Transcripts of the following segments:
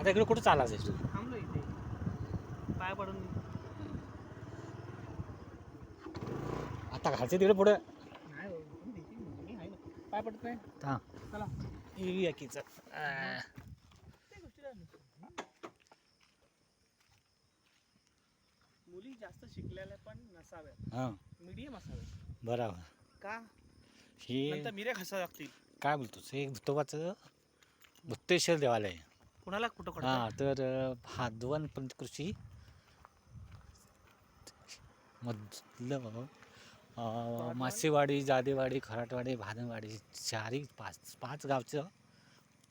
आता इकडे कुठं चालायचं तू? थांबलो इथे. पाय पडून आता घालते तिकडे पुढे. नाही हो, आहे ना. पाय पडत नाही. हा. चला. येऊया की चल आ, ते गोष्टी राहिल्या. मुली जास्त शिकलेल्या पण नसाव्यात. हा. मीडियम असाव्यात बरोबर. का? हे नंतर मिरे खसा लागतील. काय बोलतोस? हे धुतोबाचं गुप्तेश्वर देवालय. आहे. कुणाला कुठं हा कडतं तर हादवन पंचकृषी मधलं अ, मासेवाडी जादेवाडी खराटवाडी भादनवाडी चारही पाच पाच गावचं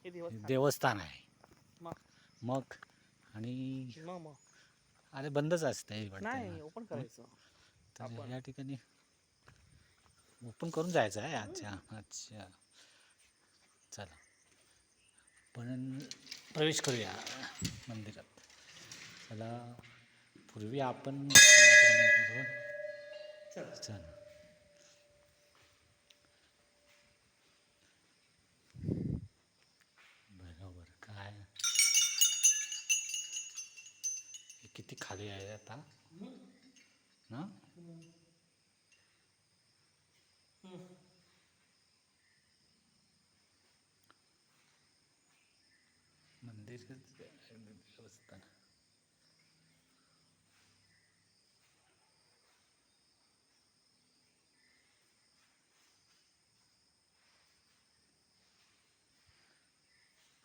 हे दिवस देवस्थान आहे. मग? मग आणि मग मग? अरे बंदच असते नाही ओपन करायचं. तर आपण. या ठिकाणी ओपन करून जायचं आहे. अच्छा अच्छा. चला. आपण प्रवेश करूया मंदिरात. चला पूर्वी आपण चल. बरोबर काय? हे किती खाली आहे आता? ना? मंदिर देवस्थान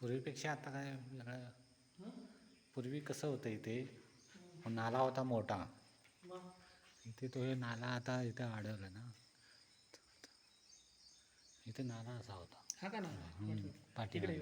पूर्वीपेक्षा आता काय पूर्वी कसं होतं इथे? नाला होता मोठा. इथे तो हे नाला आता इथे अडवला ना. इथे नाला असा होता. हा का ना पाठीमागे.